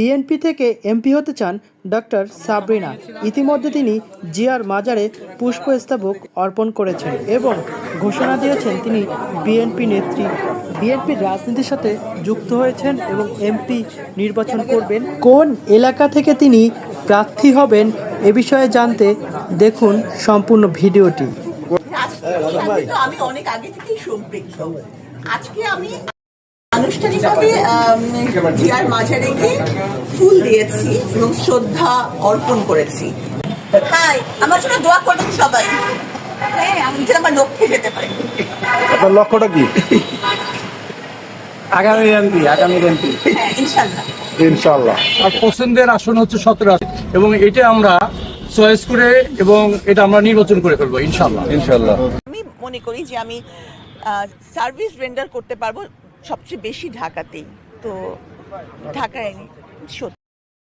BNP থেকে MP হতে চান ডক্টর সাবরিনা। ইতিমধ্যে তিনি জিয়ার মাজারে পুষ্পস্তবক অর্পণ করেছেন এবং ঘোষণা দিয়েছেন তিনি বিএনপি নেত্রী। বিএনপির রাজনীতির সাথে যুক্ত হয়েছেন এবং এমপি নির্বাচন করবেন। কোন এলাকা থেকে তিনি প্রার্থী হবেন এ বিষয়ে জানতে দেখুন সম্পূর্ণ ভিডিওটি। আমি অনেক আগে থেকেই সম্পৃক্ত। আজকে আমি আনুষ্ঠানিকভাবে জিয়ার মাঝারে গিয়ে ফুল দিয়েছি এবং শ্রদ্ধা অর্পণ করেছি। হাই আমার জন্য দোয়া করবেন সবাই। হ্যাঁ আমি যেন আমার লক্ষ্যে যেতে পারি। আপনার লক্ষ্যটা কি? আগামী এমপি আগামী এমপি। হ্যাঁ ইনশাল্লাহ ইনশাল্লাহ আর পছন্দের আসন হচ্ছে সতেরো এবং এটা আমরা চয়েস করে এবং এটা আমরা নির্বাচন করে ফেলব ইনশাল্লাহ ইনশাল্লাহ আমি মনে করি যে আমি সার্ভিস রেন্ডার করতে পারব সবচেয়ে বেশি ঢাকাতেই। তো ঢাকায় সত্যি